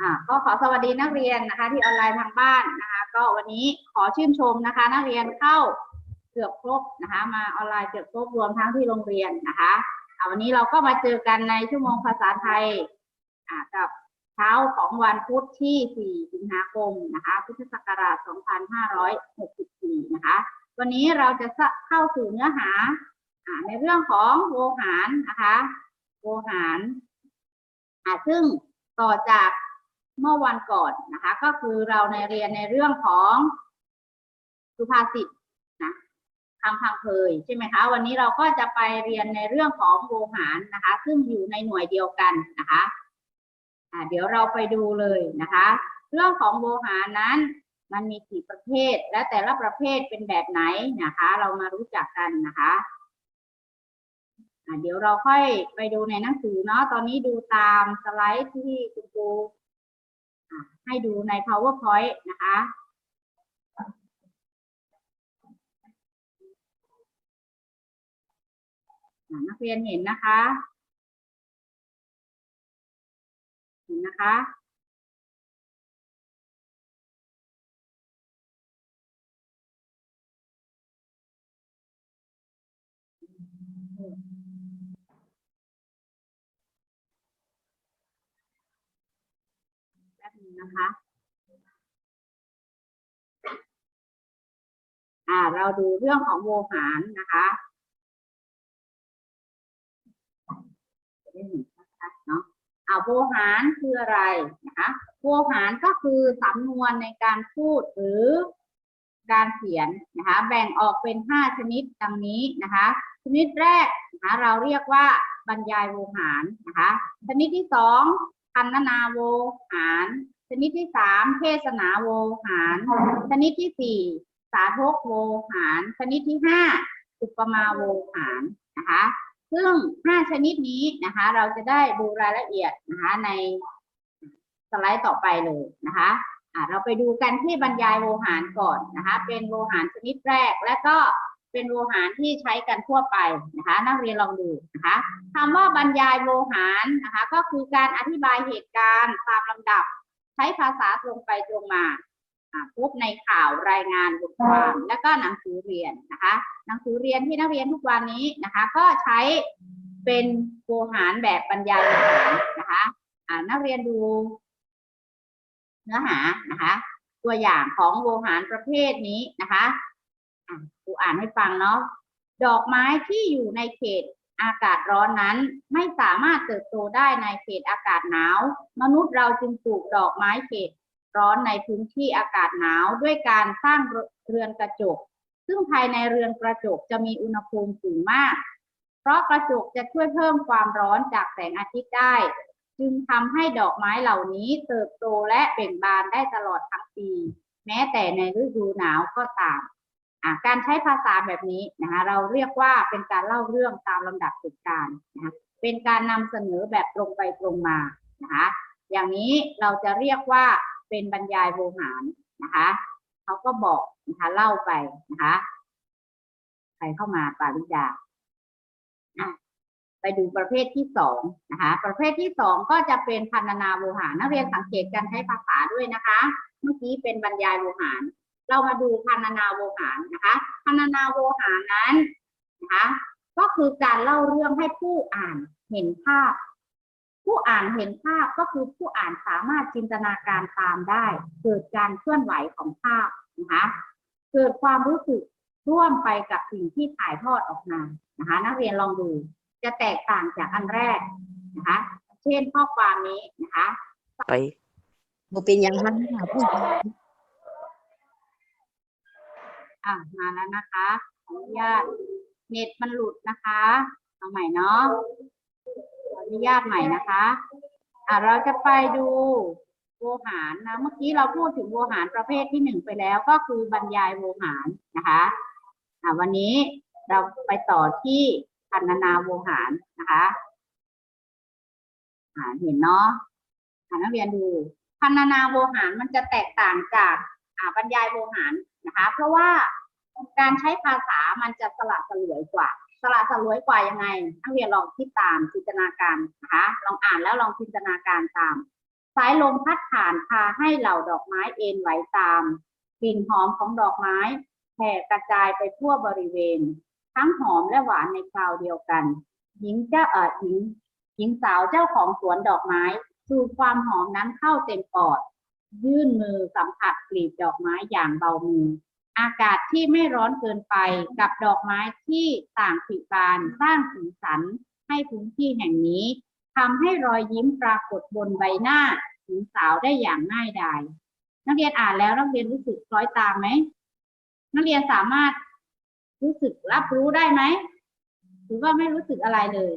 อ่าก็ขอสวัสดีนักเรียนนะคะ ที่ออนไลน์ทางบ้านนะคะ ก็วันนี้ขอชื่นชมนะคะ นักเรียนเข้าเกือบครบนะคะ มาออนไลน์เกือบครบรวมทั้งที่โรงเรียนนะคะอ่าวันนี้เราก็มาเจอกันในชั่วโมงภาษาไทยอ่ากับเช้าของวันพุธที่ 4 สิงหาคมนะคะ พุทธศักราช 2564 นะคะ วันนี้เราจะเข้าสู่เนื้อหาอในเรื่องของโวหารนะคะ โวหารซึ่งต่อจาก เมื่อวันก่อนนะคะ ก็คือเราในเรียนในเรื่องของสุภาษิตนะคำพังเพยใช่ไหมคะ วันนี้เราก็จะไปเรียนในเรื่องของโวหารนะคะ ซึ่งอยู่ในหน่วยเดียวกันนะคะอ่าเดี๋ยวเราไปดูเลยนะคะ เรื่องของโวหารนั้นมันมีกี่ประเภท และแต่ละประเภทเป็นแบบไหนนะคะ เรามารู้จักกันนะคะะเดี๋ยวเราค่อยไปดูในหนังสือเนาะตอนนี้ดูตามสไลด์ที่คุณครู ให้ดูใน powerpoint นะคะนักเรียนเห็นนะคะ เห็นนะคะ นะคะอ่าเราดูเรื่องของโวหารนะคะจะได้เห็นชัดๆเนาะอ่าโวหารคืออะไรนะคะโวหารก็คือสำนวนในการพูดหรือการเขียนนะคะ แบ่งออกเป็นห้าชนิดดังนี้นะคะ ชนิดแรกนะคะเราเรียกว่าบรรยายโวหารนะคะ ชนิดที่สองพันนาโวหาร ชนิดที่สามเทศนาโวหาร ชนิดที่สี่สาธกโวหาร ชนิดที่ห้าอุปมาโวหารนะคะ ซึ่งห้าชนิดนี้นะคะ เราจะได้ดูรายละเอียดนะคะในสไลด์ต่อไปเลยนะคะเราไปดูกันที่บรรยายโวหารก่อนนะคะ เป็นโวหารชนิดแรก และก็เป็นโวหารที่ใช้กันทั่วไปนะคะ นักเรียนลองดูนะคะคำว่าบรรยายโวหารนะคะ ก็คือการอธิบายเหตุการณ์ตามลำดับ ใช้ภาษาตรงไปตรงมาอ่าพบในข่าวรายงานบทความและก็หนังสือเรียนนะคะหนังสือเรียนที่นักเรียนทุกวันนี้นะคะ ก็ใช้เป็นโวหารแบบบรรยายโวหารนะคะนักเรียนดูเนื้อหานะคะ ตัวอย่างของโวหารประเภทนี้นะคะอะครูอ่านให้ฟังเนาะดอกไม้ที่อยู่ในเขต อากาศร้อนนั้นไม่สามารถเติบโตได้ในเขตอากาศหนาว มนุษย์เราจึงปลูกดอกไม้เขตร้อนในพื้นที่อากาศหนาวด้วยการสร้างเรือนกระจก ซึ่งภายในเรือนกระจกจะมีอุณหภูมิสูงมาก เพราะกระจกจะช่วยเพิ่มความร้อนจากแสงอาทิตย์ได้ จึงทำให้ดอกไม้เหล่านี้เติบโตและเบ่งบานได้ตลอดทั้งปี แม้แต่ในฤดูหนาวก็ตาม การใช้ภาษาแบบนี้นะคะเราเรียกว่าเป็นการเล่าเรื่องตามลำดับเหตุการณ์นะคะเป็นการนำเสนอแบบตรงไปตรงมานะคะอย่างนี้เราจะเรียกว่าเป็นบรรยายโวหารนะคะเขาก็บอกนะคะเล่าไปนะคะใครเข้ามาปาริดาไปดูประเภทที่สองนะคะประเภทที่สองก็จะเป็นพันนาโวหารนักเรียนสังเกตการใช้ภาษาด้วยนะคะ เมื่อกี้เป็นบรรยายโวหาร เรามาดูพันนาโวหารนะคะพันนาโวหารนั้นนะคะก็คือการเล่าเรื่องให้ผู้อ่านเห็นภาพ ผู้อ่านเห็นภาพก็คือผู้อ่านสามารถจินตนาการตามได้ เกิดการเคลื่อนไหวของภาพนะคะเกิดความรู้สึกร่วมไปกับสิ่งที่ถ่ายทอดออกมานะคะ นักเรียนลองดูจะแตกต่างจากอันแรกนะคะ เช่นข้อความนี้นะคะ ไปบ่เป็นหยังมันค่ะผู้ อะมาแล้วนะคะขออนุญาตเน็ตมันหลุดนะคะเอาใหม่เนาะขออนุญาตใหม่นะคะอะเราจะไปดูโวหารนะเมื่อกี้เราพูดถึงโวหารประเภทที่หนึ่งไปแล้วก็คือบรรยายโวหารนะคะอะวันนี้เราไปต่อที่พันนาโวหารนะคะอ่าเห็นเนาะอ่านักเรียนดูพันนาโวหารมันจะแตกต่างจากอ่าบรรยายโวหารนะคะ เพราะว่า การใช้ภาษามันจะสละสลวยกว่า สละสลวยกว่ายังไงนักเรียนลองคิดตามจินตนาการนะคะลองอ่านแล้วลองจินตนาการตาม สายลมพัดผ่านพาให้เหล่าดอกไม้เอ็นไหวตามกลิ่นหอมของดอกไม้แผ่กระจายไปทั่วบริเวณ ทั้งหอมและหวานในคราวเดียวกัน หญิงเจ้าเออหญิงหญิงสาวเจ้าของสวนดอกไม้สูดความหอมนั้นเข้าเต็มปอด ยื่นมือสัมผัสกลีบดอกไม้อย่างเบามือ อากาศที่ไม่ร้อนเกินไปกับดอกไม้ที่ต่างผลิบานสร้างสีสันให้พื้นที่แห่งนี้ทำให้รอยยิ้มปรากฏบนใบหน้าหญิงสาวได้อย่างง่ายดาย นักเรียนอ่านแล้วนักเรียนรู้สึกคล้อยตามไหม นักเรียนสามารถรู้สึกรับรู้ได้ไหม หรือว่าไม่รู้สึกอะไรเลย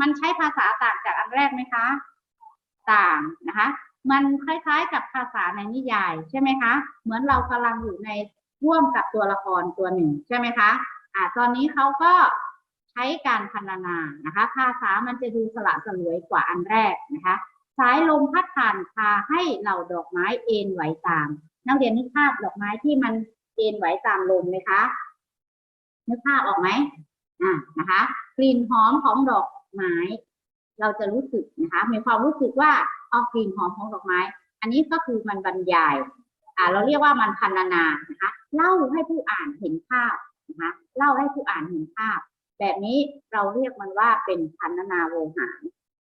มันใช้ภาษาต่างจากอันแรกไหมคะ ต่างนะคะ มันคล้ายๆกับภาษาในนิยายใช่ไหมคะ เหมือนเรากำลังอยู่ใน ร่วมกับตัวละครตัวหนึ่งใช่ไหมคะอ่าตอนนี้เขาก็ใช้การพรรณนานะคะภาษามันจะดูสละสลวยกว่าอันแรกนะคะสายลมพัดผ่านพาให้เหล่าดอกไม้เอ็นไหวตาม นักเรียนนึกภาพดอกไม้ที่มันเอ็นไหวตามลมไหมคะนึกภาพออกไหมอ่านะคะ กลิ่นหอมของดอกไม้ เราจะรู้สึกนะคะ มีความรู้สึกว่าเอากลิ่นหอมของดอกไม้ อันนี้ก็คือมันบรรยาย เราเรียกว่ามันพรรณนานะคะเล่าให้ผู้อ่านเห็นภาพนะคะเล่าให้ผู้อ่านเห็นภาพ แบบนี้เราเรียกมันว่าเป็นพรรณนาโวหาร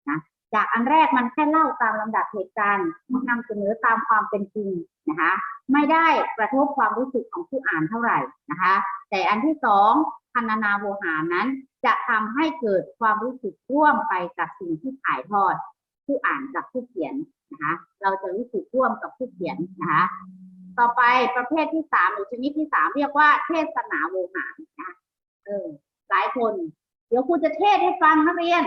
นะจากอันแรกมันแค่เล่าตามลำดับเหตุการณ์นำเสนอตามความเป็นจริงนะคะไม่ได้กระทบความรู้สึกของผู้อ่านเท่าไหร่นะคะ แต่อันที่สองพันนาโวหารนั้น จะทำให้เกิดความรู้สึกร่วมไปกับสิ่งที่ถ่ายทอด ผู้อ่านกับผู้เขียนนะคะเราจะรู้สึกร่วมกับผู้เขียนนะคะต่อไปประเภทที่สามหรือชนิดที่สามเรียกว่าเทศนาโวหารนะเออหลายคน เดี๋ยวครูจะเทศให้ฟังนักเรียน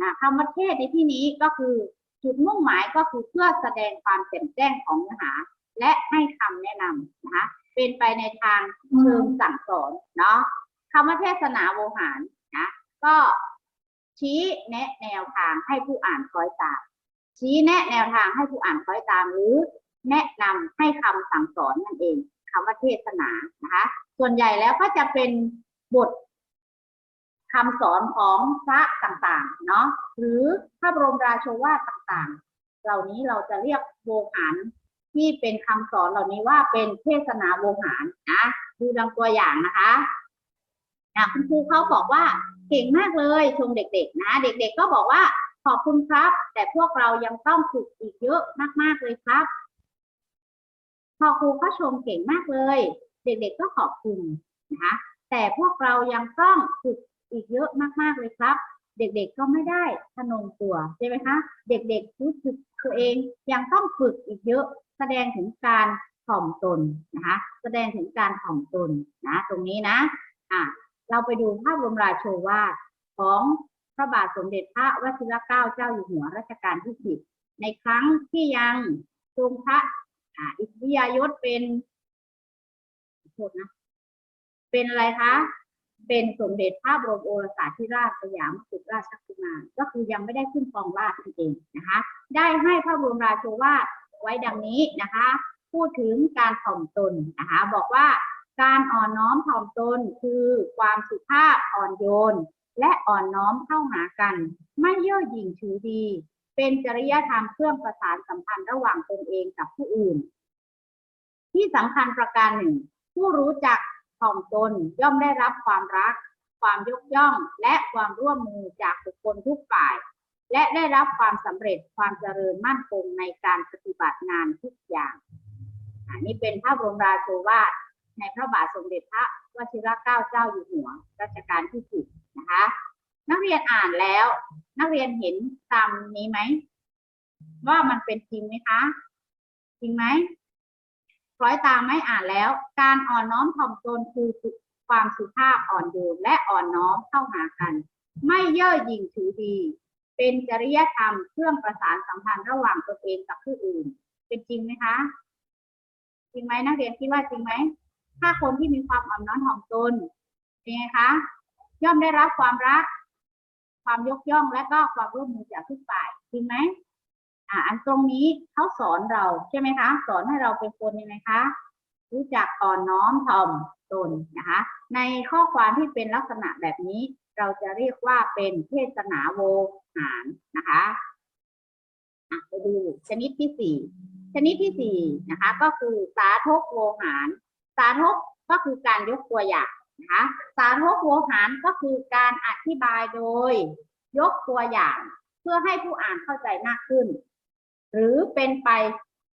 นะคำว่าเทศในที่นี้ก็คือจุดมุ่งหมายก็คือเพื่อแสดงความแจ่มแจ้งของเนื้อหา และให้คำแนะนำนะคะเป็นไปในทางเชิงสั่งสอนเนาะคำว่าเทศนาโวหารนะก็ ชี้แนะแนวทางให้ผู้อ่านคล้อยตาม ชี้แนะแนวทางให้ผู้อ่านคล้อยตาม หรือแนะนำให้คำสั่งสอนนั่นเองคำว่าเทศนานะคะ ส่วนใหญ่แล้วก็จะเป็นบทคำสอนของพระต่างๆ เนาะหรือพระบรมราโชวาทต่างๆ เหล่านี้เราจะเรียกโวหารที่เป็นคำสอนเหล่านี้ว่าเป็นเทศนาโวหารนะดูดังตัวอย่างนะคะอะคุณครูเขาบอกว่า เก่งมากเลยชมเด็กๆนะ เด็กๆก็บอกว่าขอบคุณครับ แต่พวกเรายังต้องฝึกอีกเยอะมากๆเลยครับพอครูเขาชมเก่งมากเลย เด็กๆก็ขอบคุณนะคะแต่พวกเรายังต้องฝึกอีกเยอะมากๆเลยครับ เด็กๆก็ไม่ได้ทะนงตัวใช่ไหมคะเด็กๆรู้สึกตัวเองยังต้องฝึกอีกเยอะ แสดงถึงการถ่อมตนนะคะแสดงถึงการถ่อมตนนะตรงนี้นะอะ เราไปดูภาพบรมราโชวาทของพระบาทสมเด็จพระวชิรเกล้าเจ้าอยู่หัวรัชกาลที่สิบในครั้งที่ยังทรงพระอิสริยยศเป็นโทษนะเป็นอะไรคะ เป็นสมเด็จพระบรมโอรสาธิราชสยามกุราชกุมารก็คือยังไม่ได้ขึ้นครองราชย์นั่นเองนะคะ ได้ให้พระบรมราโชวาทไว้ดังนี้นะคะ พูดถึงการถ่อมตนนะคะ บอกว่า การอ่อนน้อมถ่อมตนคือความสุภาพอ่อนโยน และอ่อนน้อมเข้าหากัน ไม่เย่อหยิ่งถือดี เป็นจริยธรรมเครื่องประสานสัมพันธ์ระหว่างตนเองกับผู้อื่น ที่สำคัญประการหนึ่ง ผู้รู้จักถ่อมตนย่อมได้รับความรัก ความยกย่อง และความร่วมมือจากบุคคลทุกฝ่าย และได้รับความสำเร็จความเจริญมั่นคงในการปฏิบัติงานทุกอย่าง อันนี้เป็นพระบรมราโชวาท ในพระบาทสมเด็จพระวชิรเกล้าเจ้าอยู่หัวรัชกาลที่สิบนะคะ นักเรียนอ่านแล้ว นักเรียนเห็นตามนี้ไหมว่ามันเป็นจริงไหมคะ จริงไหมคล้อยตามไม่อ่านแล้ว การอ่อนน้อมถ่อมตนคือความสุภาพอ่อนโยนและอ่อนน้อมเข้าหากัน ไม่เย่อหยิ่งถือดี เป็นจริยธรรมเครื่องประสานสัมพันธ์ระหว่างตนเองกับผู้อื่น เป็นจริงไหมคะ จริงไหมนักเรียนคิดว่าจริงไหม ถ้าคนที่มีความอ่อนน้อมถ่อมตนเป็นไงคะ ย่อมได้รับความรัก ความยกย่องและก็ความร่วมมือจากทุกฝ่ายจริงไหมอ่าอันตรงนี้เขาสอนเราใช่ไหมคะ สอนให้เราเป็นคนยังไงคะรู้จักอ่อนน้อมถ่อมตนนะคะ ในข้อความที่เป็นลักษณะแบบนี้ เราจะเรียกว่าเป็นเทศนาโวหารนะคะไปดูชนิดที่สี่ชนิดที่สี่นะคะ ก็คือสาธกโวหาร สาธกก็คือการยกตัวอย่างนะคะสาธกโวหารก็คือการอธิบายโดย ยกตัวอย่างเพื่อให้ผู้อ่านเข้าใจมากขึ้น หรือเป็นไป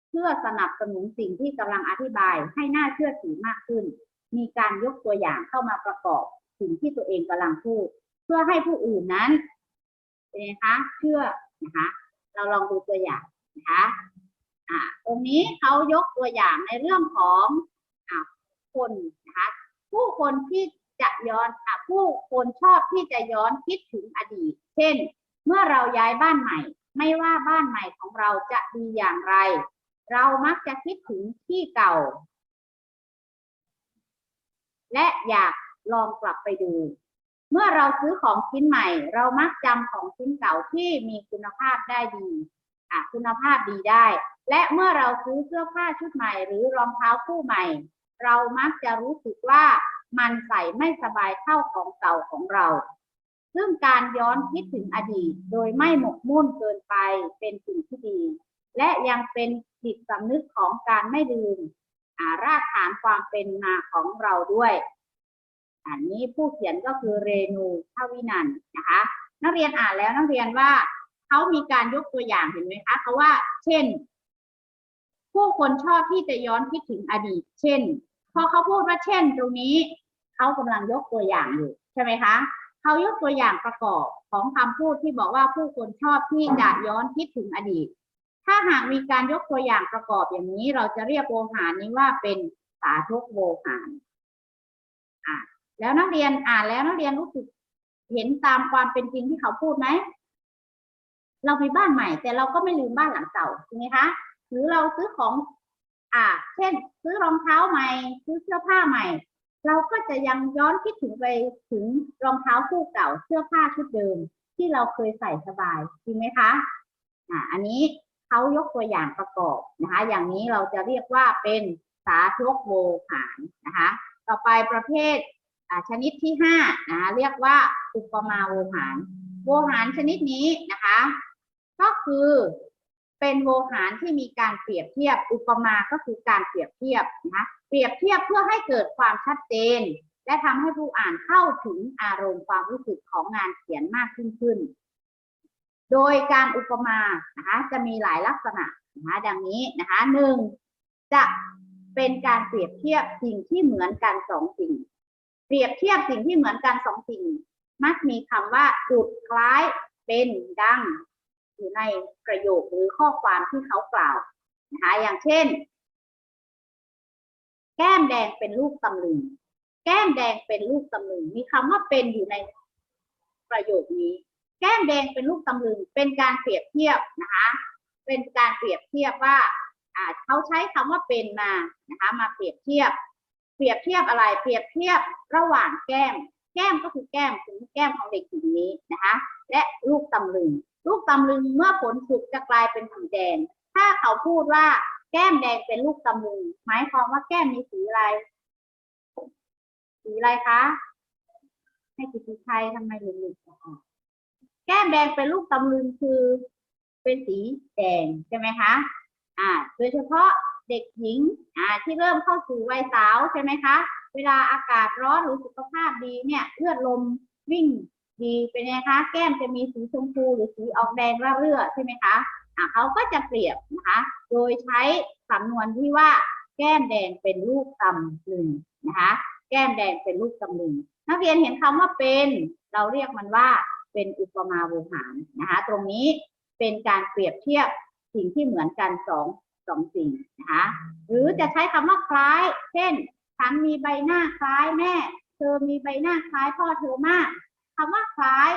เพื่อสนับสนุนสิ่งที่กำลังอธิบายให้น่าเชื่อถือมากขึ้น มีการยกตัวอย่างเข้ามาประกอบสิ่งที่ตัวเองกำลังพูด เพื่อให้ผู้อื่นนั้นเป็นไงคะเชื่อนะคะเราลองดูตัวอย่างนะคะอ่าตรงนี้เขายกตัวอย่างในเรื่องของ คนนะคะผู้คนที่จะย้อนอะผู้คนชอบที่จะย้อนคิดถึงอดีต เช่น เมื่อเราย้ายบ้านใหม่ ไม่ว่าบ้านใหม่ของเราจะดีอย่างไร เรามักจะคิดถึงที่เก่า และอยากลองกลับไปดู เมื่อเราซื้อของชิ้นใหม่ เรามักจำของชิ้นเก่าที่มีคุณภาพได้ดีคุณภาพดีได้ และเมื่อเราซื้อเสื้อผ้าชุดใหม่ หรือรองเท้าคู่ใหม่ เรามักจะรู้สึกว่ามันใส่ไม่สบายเท่าของเก่าของเรา ซึ่งการย้อนคิดถึงอดีตโดยไม่หมกมุ่นเกินไปเป็นสิ่งที่ดี และยังเป็นจิตสำนึกของการไม่ลืมรากฐานความเป็นมาของเราด้วย อันนี้ผู้เขียนก็คือเรนูทวินันท์นะคะ นักเรียนอ่านแล้วนักเรียนว่าเขามีการยกตัวอย่างเห็นไหมคะเขาว่า เช่น ผู้คนชอบที่จะย้อนคิดถึงอดีต เช่น พอเขาพูดว่าเช่น ตรงนี้เขากำลังยกตัวอย่างอยู่ใช่ไหมคะเขายกตัวอย่างประกอบของคำพูดที่บอกว่าผู้คนชอบที่จะย้อนคิดถึงอดีต ถ้าหากมีการยกตัวอย่างประกอบอย่างนี้ เราจะเรียกโวหารนี้ว่าเป็นสาธกโวหารอะแล้วนักเรียนอ่านแล้วนักเรียนรู้สึกเห็นตามความเป็นจริงที่เขาพูดไหม เรามีบ้านใหม่ แต่เราก็ไม่ลืมบ้านหลังเก่าใช่ไหมคะ หรือเราซื้อของ อ่า เช่น ซื้อรองเท้าใหม่ ซื้อเสื้อผ้าใหม่ เราก็จะยังย้อนคิดถึงไปถึงรองเท้าคู่เก่า เสื้อผ้าชุดเดิม ที่เราเคยใส่สบายจริงไหมคะ อ่า อันนี้เขายกตัวอย่างประกอบนะคะ อย่างนี้เราจะเรียกว่าเป็นสาธกโวหารนะคะ ต่อไปประเภทอ่าชนิดที่ห้านะคะเรียกว่าอุปมาโวหาร โวหารชนิดนี้นะคะ ก็คือ เป็นโวหารที่มีการเปรียบเทียบ อุปมาก็คือการเปรียบเทียบนะเปรียบเทียบเพื่อให้เกิดความชัดเจน และทำให้ผู้อ่านเข้าถึงอารมณ์ความรู้สึกของงานเขียนมากขึ้นขึ้น โดยการอุปมานะคะจะมีหลายลักษณะนะคะดังนี้นะคะหนึ่งจะเป็นการเปรียบเทียบสิ่งที่เหมือนกันสองสิ่ง เปรียบเทียบสิ่งที่เหมือนกันสองสิ่ง มักมีคำว่าจุดคล้ายเป็นดัง อยู่ในประโยคหรือข้อความที่เขากล่าวนะคะอย่างเช่น แก้มแดงเป็นลูกตำลึงแก้มแดงเป็นลูกตำลึงมีคำว่าเป็นอยู่ในประโยคนี้ แก้มแดงเป็นลูกตำลึงเป็นการเปรียบเทียบนะคะเป็นการเปรียบเทียบว่าอ่าเขาใช้คำว่าเป็นมานะคะมาเปรียบเทียบ เปรียบเทียบอะไร เปรียบเทียบระหว่างแก้ม แก้มก็คือแก้มคือแก้มของเด็กหญิงนี้นะคะและลูกตำลึง ลูกตำลึงเมื่อผลสุกจะกลายเป็นสีแดง ถ้าเขาพูดว่าแก้มแดงเป็นลูกตำลึง หมายความว่าแก้มมีสีอะไร สีอะไรคะให้กิติชัยทำไมหลุดๆออกแก้มแดงเป็นลูกตำลึงคือ เป็นสีแดงใช่ไหมคะ อ่า โดยเฉพาะเด็กหญิง อ่า ที่เริ่มเข้าสู่วัยสาวใช่ไหมคะ เวลาอากาศร้อนหรือสุขภาพดีเนี่ยเลือดลมวิ่ง ดีเป็นไงคะ แก้มจะมีสีชมพูหรือสีออกแดงระเรื่อใช่ไหมคะอ่าเขาก็จะเปรียบนะคะ โดยใช้สำนวนที่ว่า แก้มแดงเป็นลูกตำลึงนะคะ แก้มแดงเป็นลูกตำลึงนักเรียนเห็นคำว่าเป็น เราเรียกมันว่าเป็นอุปมาโวหารนะคะ ตรงนี้เป็นการเปรียบเทียบสิ่งที่เหมือนกันสองสองสิ่งนะคะหรือจะใช้คำว่าคล้าย เช่นฉันมีใบหน้าคล้ายแม่ เธอมีใบหน้าคล้ายพ่อเธอมาก คำว่าคล้าย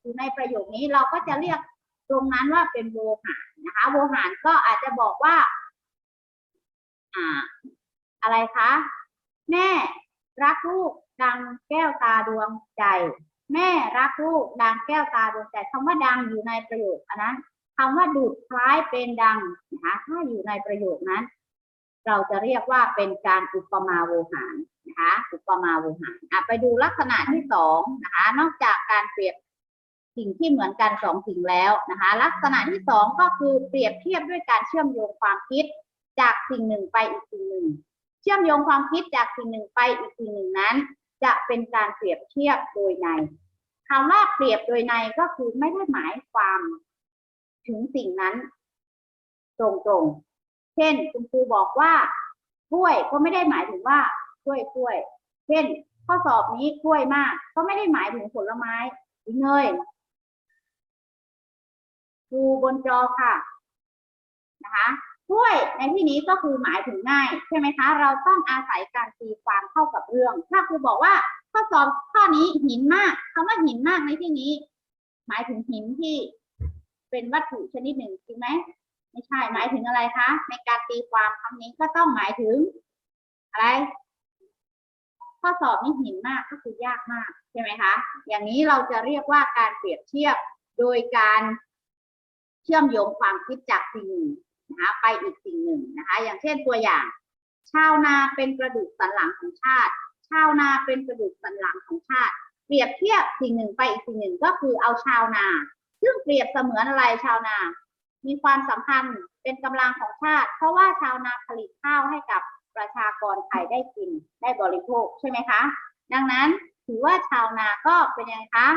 อยู่ในประโยคนี้เราก็จะเรียกตรงนั้นว่าเป็นโวหารนะคะโวหารก็อาจจะบอกว่าอ่า อะไรคะแม่รักลูกดังแก้วตาดวงใจ แม่รักลูกดังแก้วตาดวงใจคำว่าดังอยู่ในประโยคอันนั้นคำว่าดูดคล้ายเป็นดังนะคะถ้าอยู่ในประโยคนั้น เราจะเรียกว่าเป็นการอุปมาโวหาร นะคะอุปมาโวหารอะไปดูลักษณะที่สองนะคะ นอกจากการเปรียบสิ่งที่เหมือนกันสองสิ่งแล้วนะคะ ลักษณะที่สองก็คือเปรียบเทียบด้วยการเชื่อมโยงความคิดจากสิ่งหนึ่งไปอีกสิ่งหนึ่ง เชื่อมโยงความคิดจากสิ่งหนึ่งไปอีกสิ่งหนึ่งนั้น จะเป็นการเปรียบเทียบโดยในคำว่าเปรียบโดยในก็คือไม่ได้หมายความถึงสิ่งนั้น ตรงๆ เช่นคุณครูบอกว่ากล้วยก็ไม่ได้หมายถึงว่า กล้วยกล้วย เช่น ข้อสอบนี้กล้วยมาก ก็ไม่ได้หมายถึงผลไม้หรือเงยดูบนจอค่ะ นะคะกล้วยในที่นี้ก็คือหมายถึงง่าย ใช่ไหมคะ เราต้องอาศัยการตีความเข้ากับเรื่อง ถ้าครูบอกว่าข้อสอบข้อนี้หินมากคำว่าหินมากในที่นี้ หมายถึงหินที่เป็นวัตถุชนิดหนึ่งจริงไหมไม่ใช่หมายถึงอะไรคะ ในการตีความคำนี้ก็ต้องหมายถึง อะไร ข้อสอบนี่หินมากก็คือยากมากใช่ไหมคะ อย่างนี้เราจะเรียกว่าการเปรียบเทียบโดยการเชื่อมโยงความคิดจากสิ่งหนึ่งนะคะไปอีกสิ่งหนึ่งนะคะ อย่างเช่นตัวอย่าง ชาวนาเป็นกระดูกสันหลังของชาติ ชาวนาเป็นกระดูกสันหลังของชาติ เปรียบเทียบสิ่งหนึ่งไปอีกสิ่งหนึ่งก็คือเอาชาวนา ซึ่งเปรียบเสมือนอะไรชาวนา มีความสำคัญเป็นกำลังของชาติ เพราะว่าชาวนาผลิตข้าวให้กับ ประชากรไทยได้กินได้บริโภคใช่ไหมคะ ดังนั้นถือว่าชาวนาก็เป็นยังไงคะ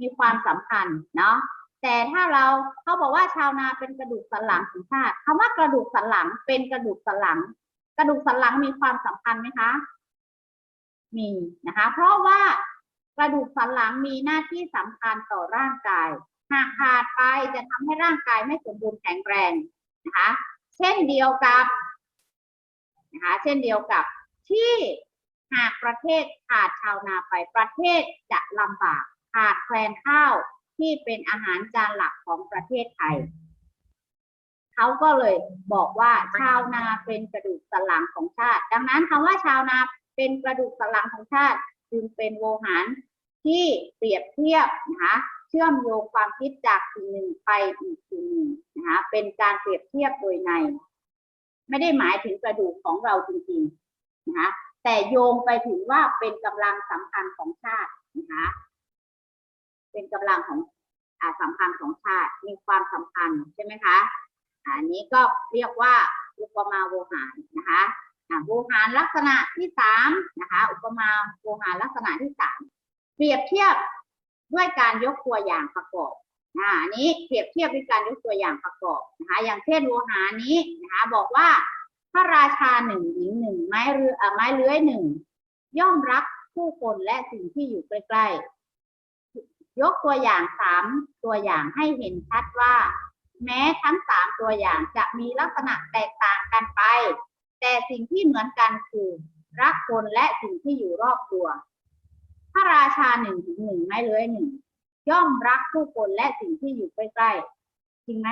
มีความสำคัญเนาะแต่ถ้าเราเขาบอกว่าชาวนาเป็นกระดูกสันหลังของชาติคำว่ากระดูกสันหลังเป็นกระดูกสันหลัง กระดูกสันหลังมีความสำคัญไหมคะ มีนะคะ เพราะว่ากระดูกสันหลังมีหน้าที่สำคัญต่อร่างกาย หากขาดไปจะทำให้ร่างกายไม่สมบูรณ์แข็งแรงนะคะ เช่นเดียวกับนะคะเช่นเดียวกับที่หากประเทศขาดชาวนาไปประเทศจะลำบากขาดแคลนข้าวที่เป็นอาหารจานหลักของประเทศไทยเขาก็เลยบอกว่าชาวนาเป็นกระดูกสันหลังของชาติ ดังนั้นคำว่าชาวนาเป็นกระดูกสันหลังของชาติจึงเป็นโวหารที่เปรียบเทียบนะคะเชื่อมโยงความคิดจากสิ่งหนึ่งไปอีกสิ่งหนึ่ง นะคะเป็นการเปรียบเทียบโดยใน ไม่ได้หมายถึงกระดูกของเราจริงๆนะคะแต่โยงไปถึงว่าเป็นกำลังสำคัญของชาตินะคะเป็นกำลังของอ่าสำคัญของชาติมีความสำคัญใช่ไหมคะอันนี้ก็เรียกว่าอุปมาโวหารนะคะโวหารลักษณะที่สามนะคะอุปมาโวหารลักษณะที่สามเปรียบเทียบด้วยการยกตัวอย่างประกอบ อ่าอันนี้เปรียบเทียบด้วยการยกตัวอย่างประกอบนะคะ อย่างเช่นโวหานี้นะคะบอกว่าพระราชาหนึ่งหญิงหนึ่งไม้เรือเอ่อไม้เลื้อยหนึ่งย่อมรักผู้คนและสิ่งที่อยู่ใกล้ๆ ยกตัวอย่างสามตัวอย่างให้เห็นชัดว่า แม้ทั้งสามตัวอย่างจะมีลักษณะแตกต่างกันไป แต่สิ่งที่เหมือนกันคือรักคนและสิ่งที่อยู่รอบตัว พระราชาหนึ่งถึงหนึ่งไม้เลื้อยหนึ่ง ย่อมรักผู้คนและสิ่งที่อยู่ใกล้ๆจริงไหม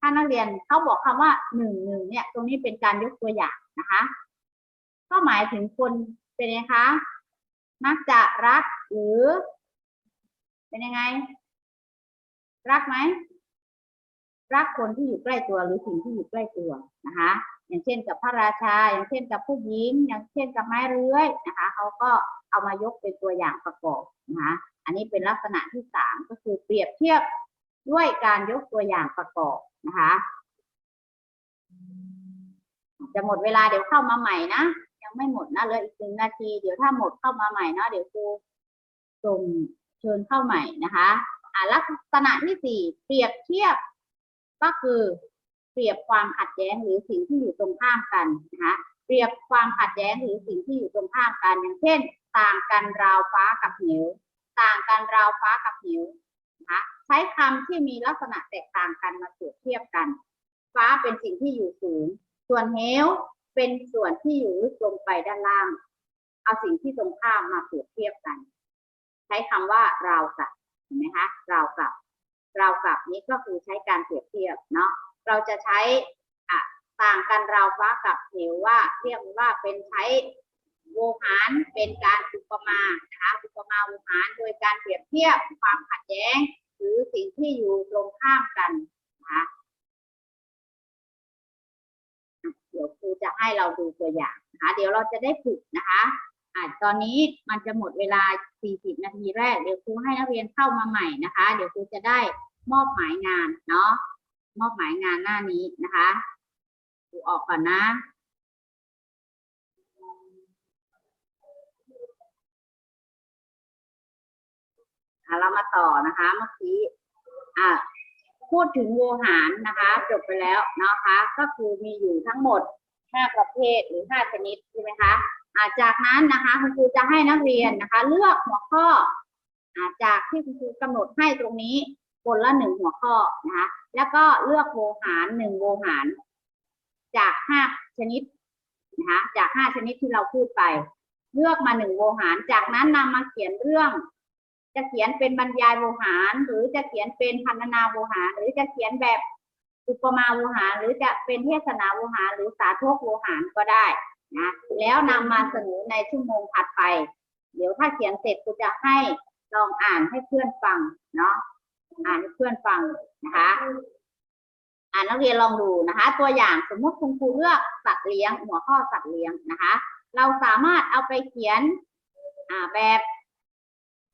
ถ้านักเรียนเขาบอกคำว่าหนึ่งหนึ่งเนี่ย ตรงนี้เป็นการยกตัวอย่างนะคะ ก็หมายถึงคนเป็นไงคะ มักจะรักหรือ เป็นยังไง รักไหมรักคนที่อยู่ใกล้ตัวหรือสิ่งที่อยู่ใกล้ตัวนะคะ อย่างเช่นกับพระราชา อย่างเช่นกับผู้หญิง อย่างเช่นกับไม้เลื้อยนะคะเขาก็เอามายกเป็นตัวอย่างประกอบนะคะอันนี้เป็นลักษณะที่สามก็คือเปรียบเทียบด้วยการยกตัวอย่างประกอบนะคะจะหมดเวลาเดี๋ยวเข้ามาใหม่นะยังไม่หมดนะเหลยอีกหนึ่งนาทีเดี๋ยวถ้าหมดเข้ามาใหม่เนาะเดี๋ยวครูส่งเชิญเข้าใหม่นะคะอ่าลักษณะที่สี่เปรียบเทียบก็คือ เปรียบความขัดแย้งหรือสิ่งที่อยู่ตรงข้ามกันนะคะเปรียบความขัดแย้งหรือสิ่งที่อยู่ตรงข้ามกันอย่างเช่น ต่างกันราวฟ้ากับเหวต่างกันราวฟ้ากับเหวนะคะใช้คำที่มีลักษณะแตกต่างกันมาเปรียบเทียบกัน ฟ้าเป็นสิ่งที่อยู่สูง ส่วนเหวเป็นส่วนที่อยู่ลึกลงไปด้านล่าง เอาสิ่งที่ตรงข้ามมาเปรียบเทียบกัน ใช้คำว่าราวกับเห็นไหมคะราวกับราวกับนี้ก็คือใช้การเปรียบเทียบเนาะ เราจะใช้ต่างกันราวฟ้ากับเหวว่า เรียกว่าเป็นใช้โวหารเป็นการอุปมานะคะอุปมาโวหารโดยการเปรียบเทียบความขัดแย้ง หรือสิ่งที่อยู่ตรงข้ามกันนะคะเดี๋ยวครูจะให้เราดูตัวอย่างนะคะเดี๋ยวเราจะได้ฝึกนะคะอ่าตอนนี้มันจะหมดเวลา 40 นาทีแรก เดี๋ยวครูให้นักเรียนเข้ามาใหม่นะคะ เดี๋ยวครูจะได้มอบหมายงานเนาะ มอบหมายงานหน้านี้นะคะครูออกก่อนนะ เรามาต่อนะคะเมื่อกี้อะพูดถึงโวหารนะคะ จบไปแล้วนะคะ ก็คือมีอยู่ทั้งหมด 5 ประเภทหรือ 5 ชนิดใช่ไหมคะาจากนั้นนะคะคุณครูจะให้นักเรียนนะคะ เลือกหัวข้อาจากที่คุณครูกำหนดให้ตรงนี้ คนละหนึ่งหัวข้อนะคะแล้วก็เลือกโวหารหนึ่งโวหาร จาก5ชนิดนะคะจาก5ชนิดที่เราพูดไป เลือกมาหนึ่งโวหาร จากนั้นนำมาเขียนเรื่อง จะเขียนเป็นบรรยายโวหาร หรือจะเขียนเป็นพันนาโวหาร หรือจะเขียนแบบอุปมาโวหาร หรือจะเป็นเทศนาโวหาร หรือสาธกโวหารก็ได้นะแล้วนำมาเสนอในชั่วโมงถัดไป เดี๋ยวถ้าเขียนเสร็จกูจะให้ลองอ่านให้เพื่อนฟังเนาะ อ่านให้เพื่อนฟังนะคะ อ่านนักเรียนลองดูนะคะ ตัวอย่างสมมติคุณครูเลือกสัตว์เลี้ยง หัวข้อสัตว์เลี้ยงนะคะ เราสามารถเอาไปเขียน อ่าแบบ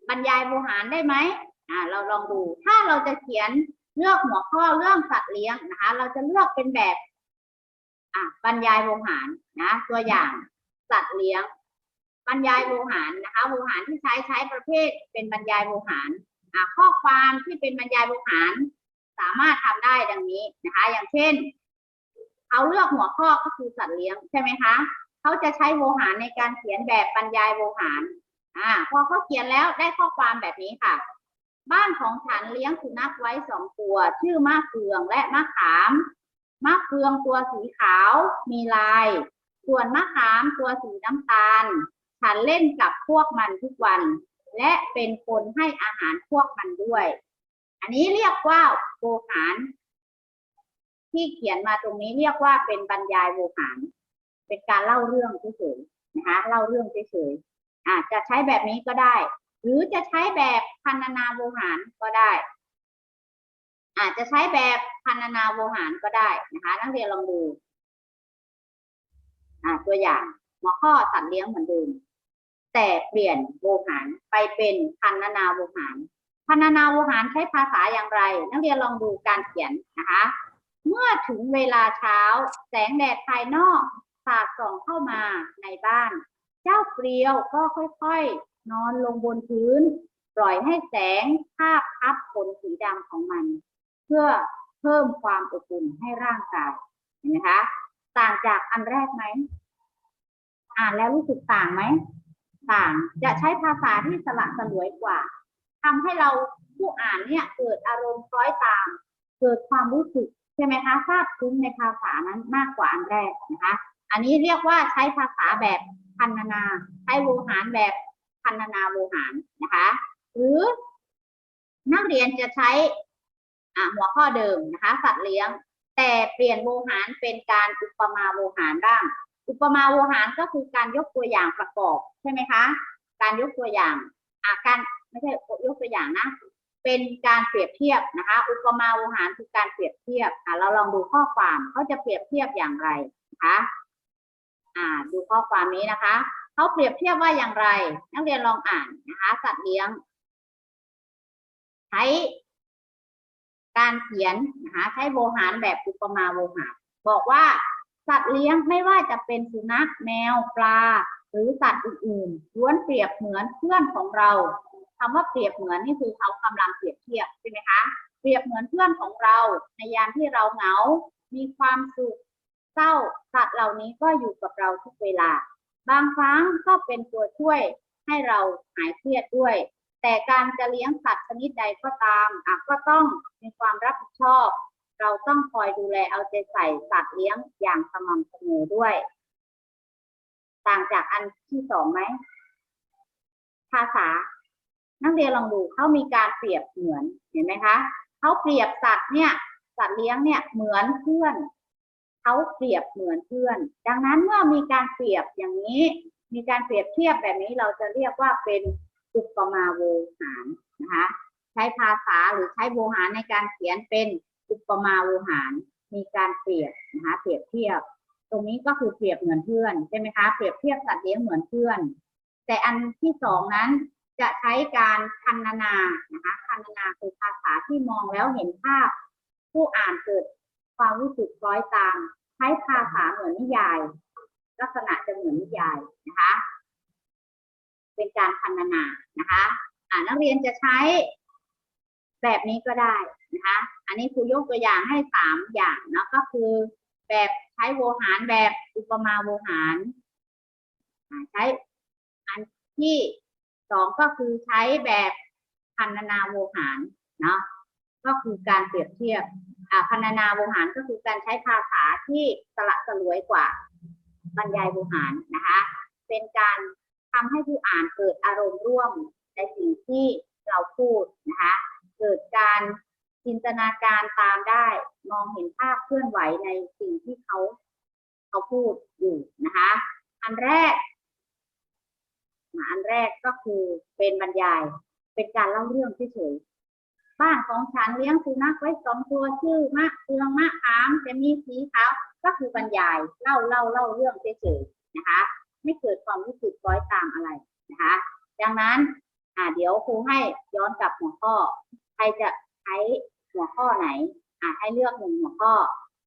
บรรยายโวหารได้ไหมอ่า เราลองดูถ้าเราจะเขียนเลือกหัวข้อเรื่องสัตว์เลี้ยงนะคะ เราจะเลือกเป็นแบบอ่าบรรยายโวหารนะ ตัวอย่างสัตว์เลี้ยง บรรยายโวหารนะคะโวหารที่ใช้ใช้ประเภทเป็นบรรยายโวหาร ข้อความที่เป็นบรรยายโวหารสามารถทำได้ดังนี้นะคะ อย่างเช่นเขาเลือกหัวข้อก็คือสัตว์เลี้ยงใช่ไหมคะเขาจะใช้โวหารในการเขียนแบบบรรยายโวหารอ่าพอเขาเขียนแล้วได้ข้อความแบบนี้ค่ะ บ้านของฉันเลี้ยงสุนัขไว้สองตัว ชื่อมะเฟืองและมะขามมะเฟืองตัวสีขาวมีลาย ส่วนมะขามตัวสีน้ำตาล ฉันเล่นกับพวกมันทุกวัน และเป็นคนให้อาหารพวกมันด้วย อันนี้เรียกว่าโวหาร ที่เขียนมาตรงนี้เรียกว่าเป็นบรรยายโวหาร เป็นการเล่าเรื่องเฉยๆนะคะเล่าเรื่องเฉยๆอาจจะใช้แบบนี้ก็ได้ หรือจะใช้แบบพันนาโวหารก็ได้ อาจจะใช้แบบพันนาโวหารก็ได้นะคะนักเรียนลองดูอ่าตัวอย่างหัวข้อสัตว์เลี้ยงเหมือนเดิม แต่เปลี่ยนโวหารไปเป็นพันนาโวหารพันนาโวหารใช้ภาษาอย่างไร นักเรียนลองดูการเขียนนะคะ เมื่อถึงเวลาเช้า แสงแดดภายนอกสาดส่องเข้ามาในบ้าน เจ้าเปลียวก็ค่อยๆ นอนลงบนพื้น ปล่อยให้แสงภาพทับขนสีดำของมัน เพื่อเพิ่มความอบอุ่นให้ร่างกายเห็นไหมคะ ต่างจากอันแรกไหม อ่านแล้วรู้สึกต่างไหม ต่างจะใช้ภาษาที่สละสลวยกว่าทำให้เราผู้อ่านเนี่ยเกิดอารมณ์คล้อยตาม เกิดความรู้สึกใช่ไหมคะทราบซึ้งในภาษานั้นมากกว่าอันแรกนะคะ อันนี้เรียกว่าใช้ภาษาแบบพันนา ใช้โวหารแบบพันนาโวหารนะคะ หรือนักเรียนจะใช้หัวข้อเดิมนะคะ สัตว์เลี้ยง แต่เปลี่ยนโวหารเป็นการอุปมาโวหารบ้าง อุปมาโวหารก็คือการยกตัวอย่างประกอบใช่ไหมคะ การยกตัวอย่างอ่าการไม่ใช่ยกตัวอย่างนะ เป็นการเปรียบเทียบนะคะ อุปมาโวหารคือการเปรียบเทียบอ่าเราลองดูข้อความเขาจะเปรียบเทียบอย่างไรนะคะอ่าดูข้อความนี้นะคะเขาเปรียบเทียบว่าอย่างไร นักเรียนลองอ่านนะคะสัตว์เลี้ยงใช้การเขียนนะคะใช้โวหารแบบอุปมาโวหาร บอกว่า สัตว์เลี้ยงไม่ว่าจะเป็นสุนัขแมวปลา หรือสัตว์อื่นๆล้วนเปรียบเหมือนเพื่อนของเราคำว่าเปรียบเหมือนนี่คือเขากำลังเปรียบเทียบใช่ไหมคะเปรียบเหมือนเพื่อนของเราในยามที่เราเหงา มีความสุขเศร้าสัตว์เหล่านี้ก็อยู่กับเราทุกเวลา บางครั้งก็เป็นตัวช่วยให้เราหายเครียดด้วย แต่การจะเลี้ยงสัตว์ชนิดใดก็ตามอะก็ต้องมีความรับผิดชอบ เราต้องคอยดูแลเอาใจใส่สัตว์เลี้ยงอย่างสม่ำเสมอด้วย ต่างจากอันที่สองไหม ภาษา นักเรียนลองดูเขามีการเปรียบเหมือนเห็นไหมคะเขาเปรียบสัตว์เนี่ย สัตว์เลี้ยงเนี่ยเหมือนเพื่อนเขาเปรียบเหมือนเพื่อน ดังนั้นเมื่อมีการเปรียบอย่างนี้ มีการเปรียบเทียบแบบนี้เราจะเรียกว่าเป็นอุปมาโวหารนะคะ ใช้ภาษาหรือใช้โวหารในการเขียนเป็น อุปมาโวหาร มีการเปรียบนะคะเปรียบเทียบ ตรงนี้ก็คือเปรียบเหมือนเพื่อนใช่ไหมคะเปรียบเทียบสัตว์เลี้ยงเหมือนเพื่อน แต่อันที่สองนั้นจะใช้การพันนานะคะพันนาคือภาษาที่มองแล้วเห็นภาพ ผู้อ่านเกิดความรู้สึกคล้อยตาม ใช้ภาษาเหมือนนิยาย ลักษณะจะเหมือนนิยายนะคะ เป็นการพันนานะคะ อ่านักเรียนจะใช้ แบบนี้ก็ได้นะคะ อันนี้ครูยกตัวอย่างให้สามอย่างเนาะก็คือแบบใช้โวหารแบบอุปมาโวหารใช้อันที่สองก็คือใช้แบบพันนาโวหารเนาะก็คือการเปรียบเทียบอ่าพันนาโวหารก็คือการใช้ภาษาที่สละสลวยกว่าบรรยายโวหารนะคะ เป็นการทำให้ผู้อ่านเกิดอารมณ์ร่วมในสิ่งที่เราพูดนะคะ เกิดการจินตนาการตามได้ มองเห็นภาพเคลื่อนไหวในสิ่งที่เขาเขาพูดอยู่นะคะ อันแรกอันแรกก็คือเป็นบรรยาย เป็นการเล่าเรื่องเฉยๆบ้านของฉันเลี้ยงสุนัขไว้สองตัวชื่อมะเฟืองมะขามจะมีสีขาวก็คือบรรยายเล่าเล่าเล่าเรื่องเฉยๆนะคะ ไม่เกิดความรู้สึกคล้อยตามอะไรนะคะ ดังนั้นอ่าเดี๋ยวครูให้ย้อนกลับหัวข้อ ครจะใช้หัวข้อไหนอ่าให้เลือกหนึ่งหัวข้อ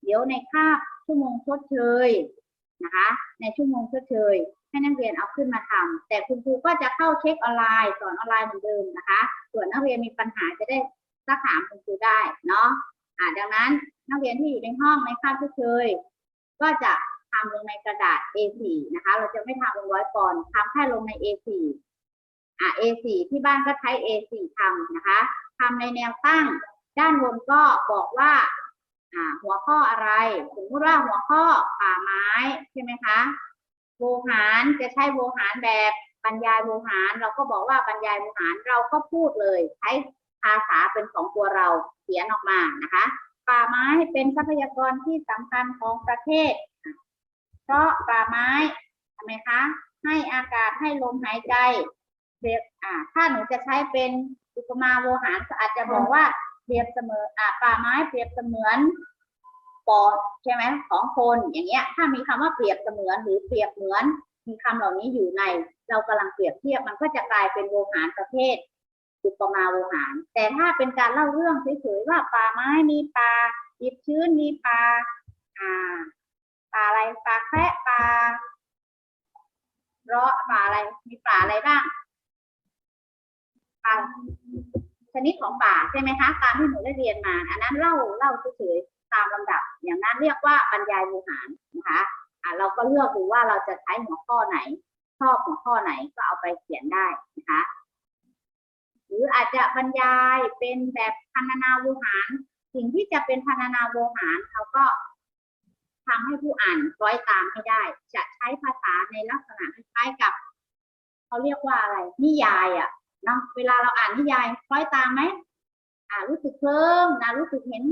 เดี๋ยวในคาบชั่วโมงชดเชยนะคะ ในชั่วโมงชดเชยให้นักเรียนเอาขึ้นมาทำแต่คุณครูก็จะเข้าเช็คออนไลน์สอนออนไลน์เหมือนเดิมนะคะ ส่วนนักเรียนมีปัญหาจะได้ซักถามคุณครูได้เนาะอ่าดังนั้นนักเรียนที่อยู่ในห้องในคาบชดเชยก็จะทำลงในกระดาษ A4 นะคะ เราจะไม่ทำลงร้อยปอนด์ทำแค่ลงใน A4 อ่า A4 ที่บ้านก็ใช้ A4 ทำนะคะ ทำในแนวตั้ง ด้านบนก็บอกว่าหัวข้ออะไรสมมติว่าหัวข้อป่าไม้ใช่ไหมคะโวหารจะใช้โวหารแบบบรรยายโวหารเราก็บอกว่าบรรยายโวหารเราก็พูดเลย ใช้ภาษาเป็นของตัวเราเขียนออกมานะคะ ป่าไม้เป็นทรัพยากรที่สำคัญของประเทศ เพราะป่าไม้ทำไมคะให้อากาศให้ลมหายใจเรียบอ่าถ้าหนูจะใช้เป็น อุปมาโวหารอาจจะบอกว่าเปรียบเสมออ่าป่าไม้เปรียบเสมือนปอดใช่ไหมของคนอย่างเงี้ย ถ้ามีคำว่าเปรียบเสมือนหรือเปรียบเหมือน มีคำเหล่านี้อยู่ใน เรากำลังเปรียบเทียบมันก็จะกลายเป็นโวหารประเภทอุปมาโวหาร แต่ถ้าเป็นการเล่าเรื่องเฉยๆว่าป่าไม้มีปลาดิบชื้นมีปลาอ่าปลาอะไรปลาแคะปลาเราะปลาอะไรมีปลาอะไรบ้าง ปลาชนิดของป่าใช่ไหมคะตามที่หนูได้เรียนมา อันนั้นเล่าเล่าเฉยๆตามลำดับ อย่างนั้นเรียกว่าบรรยายโวหารนะคะอ่าเราก็เลือกดูว่าเราจะใช้หัวข้อไหนชอบหัวข้อไหนก็เอาไปเขียนได้นะคะหรืออาจจะบรรยายเป็นแบบพันนาโวหารสิ่งที่จะเป็นพันนาโวหารเขาก็ทำให้ผู้อ่านคล้อยตามให้ได้ จะใช้ภาษาในลักษณะคล้ายๆกับเขาเรียกว่าอะไรนิยายอะ เนาะเวลาเราอ่านนิยายคล้อยตามไหมอ่ารู้สึกเคลิ้มนะรู้สึกเห็น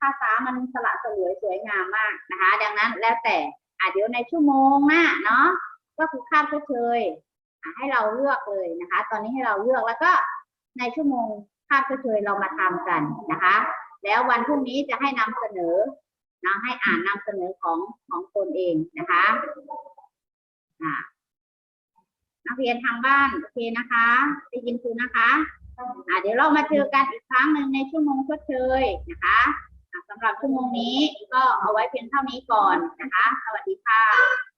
ภาษามันสละสลวยสวยงามมากนะคะ ดังนั้นแล้วแต่อ่าเดี๋ยวในชั่วโมงหน้าเนาะก็คือคาบชดเชยให้เราเลือกเลยนะคะ ตอนนี้ให้เราเลือกแล้วก็ในชั่วโมงภาชดเชยเรามาทำกันนะคะ แล้ววันพรุ่งนี้จะให้นำเสนอนะให้อ่านนำเสนอของของตนเองนะคะอ่า นักเรียนทางบ้านโอเคนะคะได้ยินครูนะคะอ่าเดี๋ยวเรามาเจอกันอีกครั้งหนึ่งในชั่วโมงชดเชยนะคะสำหรับชั่วโมงนี้ก็เอาไว้เพียงเท่านี้ก่อนนะคะ สวัสดีค่ะ